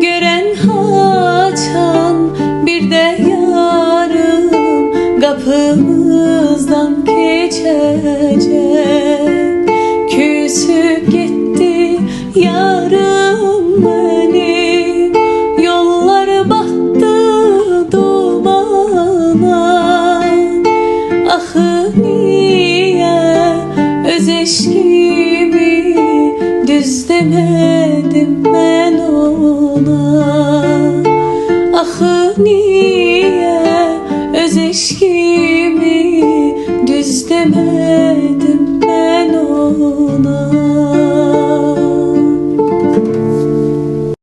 Gören haçan bir de yarım Kapımızdan geçecek. Küsüp gitti yarım Güz demedim ben ona. Ah niye öz eşkimi Düz demedim ben ona?